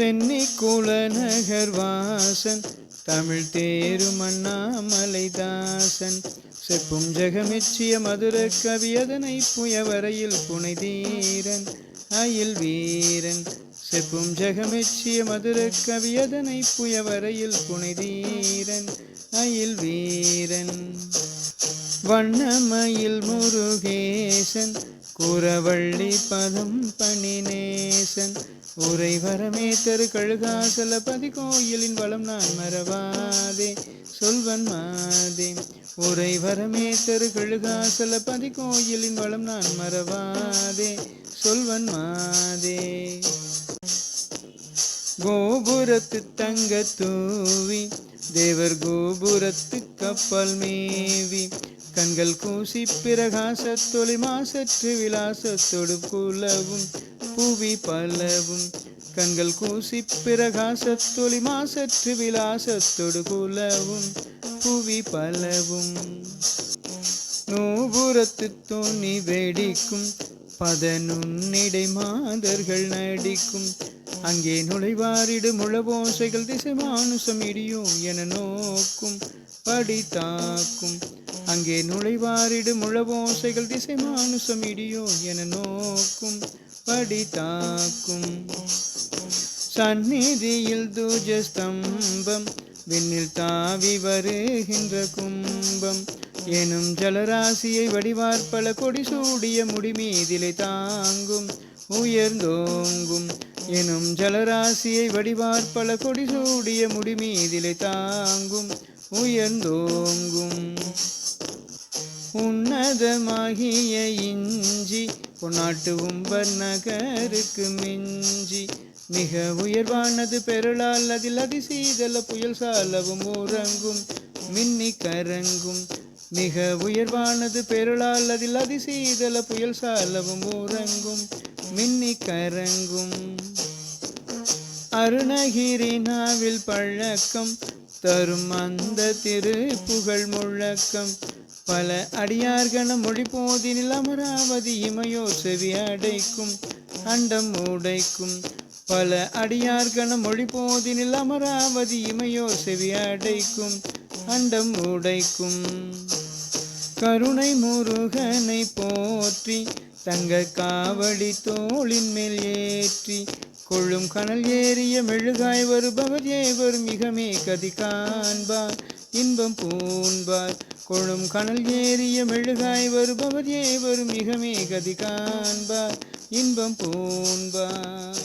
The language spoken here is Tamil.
சென்னி குலநகர் வாசன் தமிழ் தேரும் அண்ணாமலைதாசன் செப்பும் ஜெகமெச்சிய மதுர கவியதனை புயவரையில் புனைதீரன் அயில் வீரன். செப்பும் ஜெகமெச்சிய மதுர கவியதனை புயவரையில் புனைதீரன் அயில் வீரன். வண்ணமயில் முருகேசன் குரவள்ளி பதம் பணிநேசன். உரை வரமே தரு கழுகாசல பதி கோயிலின் வளம் நான் மறவாதே சொல்வன் மாதே. உரை வரமே தரு கழுகாசல பதி கோயிலின் வளம் நான் மறவாதே சொல்வன் மாதே. கோபுரத்து தங்க தூவி தேவர் கோபுரத்து கப்பல் மேவி. கண்கள் கூசி பிரகாசத்தொளி மாசற்று விலாசத்தொடு புலவும் புவி பலவும். கண்கள் கூசி பிரகாசத்தொளி மாசற்று விலாசத்தொடு புலவும் புவி பலவும். நூபுரத்து தோணி வெடிக்கும் பதனுன்னிடை மாதர்கள் நடிக்கும். அங்கே நுழைவாரிடு முழவோசைகள் திசை மானுசம் இடியும் என நோக்கும் படி தாக்கும். அங்கே நுழைவாரிடு முழவோசைகள் திசை மானுசம் இடியோ என நோக்கும் படி தாக்கும் சந்நிதியில் தூஜஸ்தம்பம் விண்ணில் தாவி வருகின்ற கும்பம். எனும் ஜலராசியை வடிவார்பல கொடி சூடிய முடிமீதிலை தாங்கும் உயர்ந்தோங்கும். எனும் ஜலராசியை வடிவார்பல கொடி சூடிய முடிமீதிலை தாங்கும் உயர்ந்தோங்கும். உன்னதமாகிய இஞ்சி பொன்னாட்டு உம்பர் நகருக்கு மிஞ்சி. மிக உயர்வானது பெருளால் அதில் அதிசீதல புயல் சாலவும் உறங்கும் மின்னி கரங்கும். மிக உயர்வானது பெருளால் அதில் அதிசீதல புயல் சாலவும் உறங்கும் மின்னி கரங்கும். அருணகிரி நாவில் பழக்கம் தரும் அந்த திரு புகழ் முழக்கம். பல அடியார்கண மொழி போதினில் அமராவதி இமையோ செவி அடைக்கும் அண்டம் உடைக்கும். பல அடியார்கண மொழி போதினில் அமராவதி இமையோ செவி அடைக்கும் அண்டம் உடைக்கும். கருணை முருகனை போற்றி தங்க காவடி தோளின் மேல் ஏற்றி கொள்ளும் கனல் ஏறிய மெழுகாய் வருபவர் ஏவர் மிகமே கதி காண்பார் இன்பம் பூண்பார். கொழும் கனல் ஏறிய மெழுகாய் வருபவர் ஏவரும் மிகமே கதி காண்பார் இன்பம் பூண்பார்